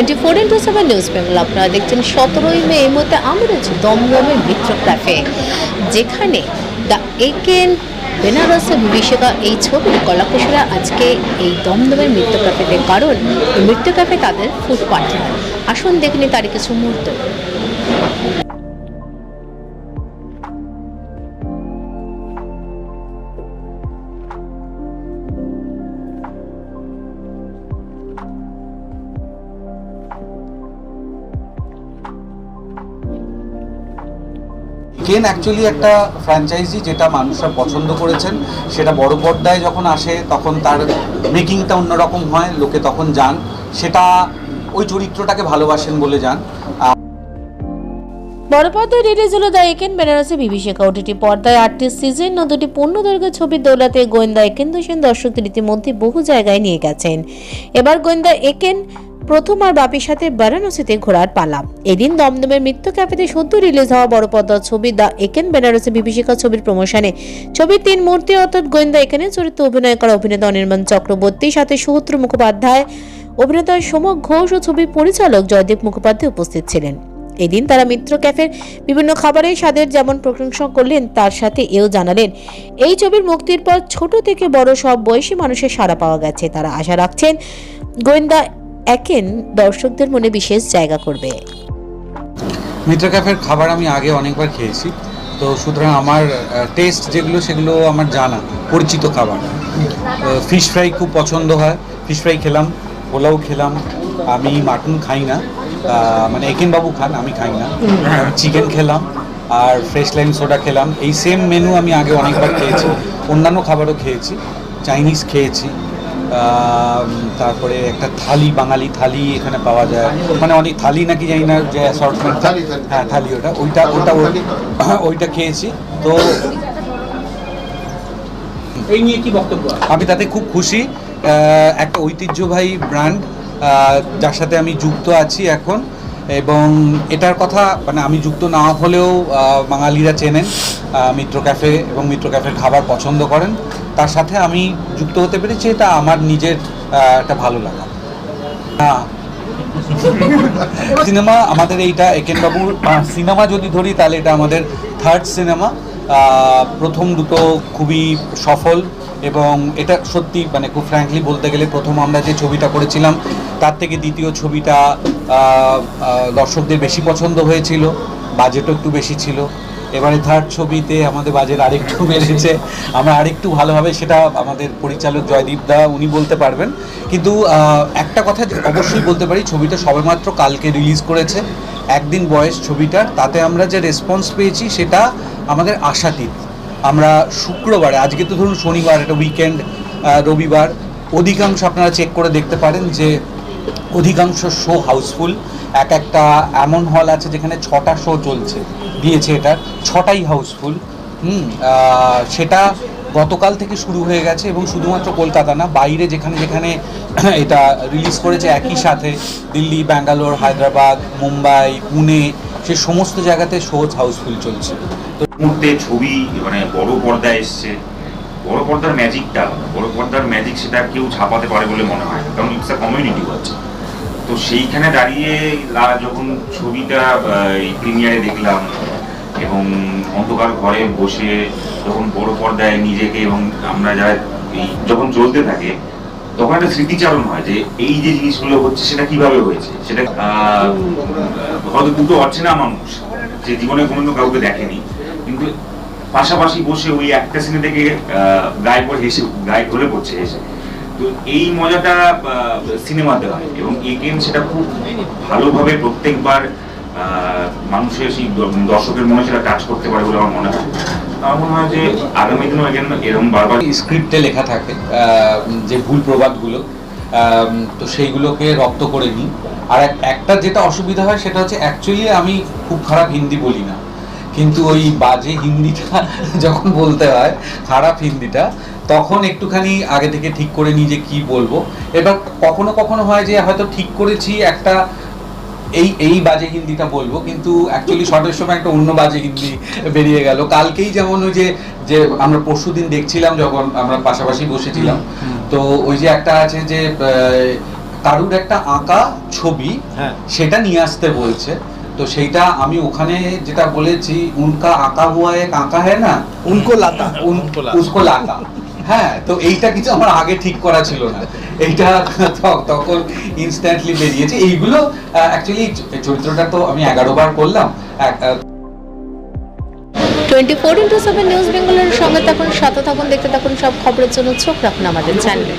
Twenty four into seven news Bengal আপনারা দেখছেন সতেরোই মে, এই মধ্যে আমরা রয়েছি দমদমের মিত্র ক্যাফে যেখানে দ্য একেন বেনারসে বিভীষিকা, এই ছবির কলাকুশলা আজকে এই দমদমের মৃত্যু ক্যাফেতে কারণ মৃত্যু ক্যাফে তাদের ফুড পার্টনার আসুন দেখিনি তার কিছু মুহূর্ত। কেন অ্যাকচুয়ালি একটা ফ্র্যাঞ্চাইজি যেটা মানুষরা পছন্দ করেছেন, সেটা বড় পর্দায় যখন আসে, তখন তার মেকিংটা অন্যরকম হয়, লোকে তখন যান। সেটা ওই চরিত্রটাকে ভালোবাসেন বলে যান। বড় পর্দায় রিলিজ হলো দ্য একেন বেনারসে বিভীষিকা ওটিটি পর্দায় আটটি সিজন ও দুটি পূর্ণদৈর্ঘ্য ছবির দৌলাতে গোয়েন্দা একেন দর্শকদের ইতিমধ্যে বহু জায়গায় নিয়ে গেছেন। এবার গোয়েন্দা একেন প্রথম আর বাপির সাথে বারাণসীতে ঘোরার পালা। এদিন দমদমের মৃত্যু ক্যাফেতে সদ্য রিলিজ হওয়া বড় পর্দার ছবি দ্য একেন বেনারসে বিভীষিকা ছবির প্রমোশনে। ছবির তিন মূর্তি অর্থাৎ গোয়েন্দা একেনের চরিত্রে অভিনয় করা অভিনেতা অনির্বাণ চক্রবর্তী, সাথে সুহূত্র মুখোপাধ্যায়, অভিনেতা সোমক ঘোষ ও ছবির পরিচালক জয়দীপ মুখোপাধ্যায় উপস্থিত ছিলেন। এদিন তারা মিত্র ক্যাফের বিভিন্ন খাবারের স্বাদের যেমন প্রশংসা করলেন, তার সাথে এও জানালেন, এই ছবির মুক্তির পর ছোট থেকে বড় সব বয়সী মানুষের সাড়া পাওয়া গেছে। তারা আশা রাখছেন গোয়েন্দা একেন দর্শকদের মনে বিশেষ জায়গা করবে। মিত্র ক্যাফের খাবার আমি আগে অনেকবার খেয়েছি। তো সুতরাং আমার টেস্ট যেগুলো, সেগুলো আমার জানা, পরিচিত খাবার। ফিশ ফ্রাই খুব পছন্দ হয়। ফিশ ফ্রাই খেলাম, পোলাও খেলাম, আমি মাটন খাই না। মানে একেন বাবু খান, আমি খাই না। চিকেন খেলাম, আর ফ্রেশ লাইম সোডা খেলাম। এই সেম মেনু আমি আগে অনেকবার খেয়েছি। অন্যান্য খাবারও খেয়েছি। চাইনিজ খেয়েছি। তারপরে একটা থালি বাঙালি থালি এখানে পাওয়া যায়। মানে অনেক থালি নাকি জানি না যে অ্যাসর্টমেন্ট থালি, থালি। হ্যাঁ থালি ওটা। ওইটা ওটা ওই- ওইটা খেয়েছি। তো এই নিয়ে কি বক্তব্য? আমি তাতে খুব খুশি। একটা ঐতিহ্যবাহী ব্র্যান্ড যার সাথে আমি যুক্ত আছি এখন। এবং এটার কথা মানে আমি যুক্ত না হলেও বাঙালিরা চেনেন মিত্র ক্যাফে এবং মিত্র ক্যাফের খাবার পছন্দ করেন। তার সাথে আমি যুক্ত হতে পেরেছি, এটা আমার নিজের একটা ভালো লাগা। হ্যাঁ। সিনেমা আমাদের এইটা, একেনবাবুর সিনেমা যদি ধরি, তাহলে এটা আমাদের থার্ড সিনেমা প্রথম দুটো খুবই সফল। এবং এটা সত্যি মানে খুব ফ্র্যাঙ্কলি বলতে গেলে প্রথম আমরা যে ছবিটা করেছিলাম, তার থেকে দ্বিতীয় ছবিটা দর্শকদের বেশি পছন্দ হয়েছিল বাজেটও একটু বেশি ছিল। এবারে থার্ড ছবিতে আমাদের বাজেট আরেকটু বেড়েছে। আমরা আরেকটু ভালোভাবে সেটা আমাদের পরিচালক জয়দীপ দা, উনি বলতে পারবেন। কিন্তু একটা কথা অবশ্যই বলতে পারি, ছবিটা সবেমাত্র কালকে রিলিজ করেছে। একদিন বয়স ছবিটার, তাতে আমরা যে রেসপন্স পেয়েছি সেটা আমাদের আশাতীত। আমরা শুক্রবারে, আজকে তো ধরুন শনিবার, একটা উইকেন্ড রবিবার, অধিকাংশ আপনারা চেক করে দেখতে পারেন যে অধিকাংশ শো হাউসফুল এক একটা এমন হল আছে যেখানে ছটা শো চলছে, দিয়েছে এটার ছটাই হাউসফুল হুম সেটা গতকাল থেকে শুরু হয়ে গেছে এবং শুধুমাত্র কলকাতা না, বাইরে যেখানে যেখানে এটা রিলিজ করেছে একই সাথে, দিল্লি, ব্যাঙ্গালোর, হায়দ্রাবাদ, মুম্বাই, পুনে, সে সমস্ত জায়গাতে শোজ হাউসফুল চলছে। মুহূর্তে ছবি মানে বড় পর্দায় এসছে। বড় পর্দার ম্যাজিকটা বড় পর্দার ম্যাজিক সেটা কেউ ছাপাতে পারে বলে মনে হয়। কারণ ইটস কমিউনিটি ওয়াচ তো সেইখানে দাঁড়িয়ে যখন ছবিটা প্রিমিয়ারে দেখলাম এবং অন্ধকার ঘরে বসে যখন বড় পর্দায় নিজেকে এবং আমরা যারা এই যখন চলতে থাকে, তখন একটা স্মৃতিচারণ হয় যে এই যে জিনিসগুলো হচ্ছে, সেটা কীভাবে হয়েছে? সেটা হয়তো দুটো অচেনা মানুষ যে জীবনে কোনোদিনও কাউকে দেখেনি। কিন্তু পাশাপাশি বসে ওই একটা সিনে থেকে গায়ে পড়ে হেসে, গায়ে ঢলে পড়ছে হেসে। তো এই মজাটা সিনেমাতে হয় এবং এগেন সেটা খুব ভালোভাবে প্রত্যেকবার মানুষের সেই দর্শকের মনে সেটা কাজ করতে পারে বলে আমার মনে হয়। আমার মনে হয় যে আগামী দিনও এগেন এরকম বারবার স্ক্রিপ্টে লেখা থাকে যে ভুল প্রবাদগুলো তো সেইগুলোকে রপ্ত করে নিই। আর একটা যেটা অসুবিধা হয় সেটা হচ্ছে অ্যাকচুয়ালি আমি খুব খারাপ হিন্দি বলি না। কিন্তু ওই বাজে হিন্দিটা যখন বলতে হয় খারাপ হিন্দিটা তখন একটুখানি আগে থেকে ঠিক করে নিই যে কী বলব। এবার কখনো কখনো হয় যে হয়তো ঠিক করেছি একটা এই এই বাজে হিন্দিটা বলব কিন্তু অ্যাকচুয়ালি শর্টের সময় একটা অন্য বাজে হিন্দি বেরিয়ে গেল। কালকেই যেমন ওই যে যে আমরা পরশুদিন দেখছিলাম যখন আমরা পাশাপাশি বসেছিলাম তো ওই যে একটা আছে যে আহ, কারুর একটা আঁকা ছবি হ্যাঁ। সেটা নিয়ে আসতে বলছে। তো সেইটা আমি ওখানে যেটা বলেছি উনকা আঁকা হুয়া এক আঁকা হ্যাঁ না? উনকো লাতা। উন- উসকো লাতা। হ্যাঁ তো এইটা কিছু আমার আগে ঠিক করা ছিল না। এইটা তখন ইনস্ট্যান্টলি বেরিয়েছে। এইগুলো অ্যাকচুয়ালি চরিত্রটা তো আমি এগারো বার করলাম। Twenty four into seven news বেঙ্গলের সঙ্গে থাকুন সাথে থাকুন দেখতে থাকুন সব খবরের জন্য চোখ রাখুন আমাদের চ্যানেলে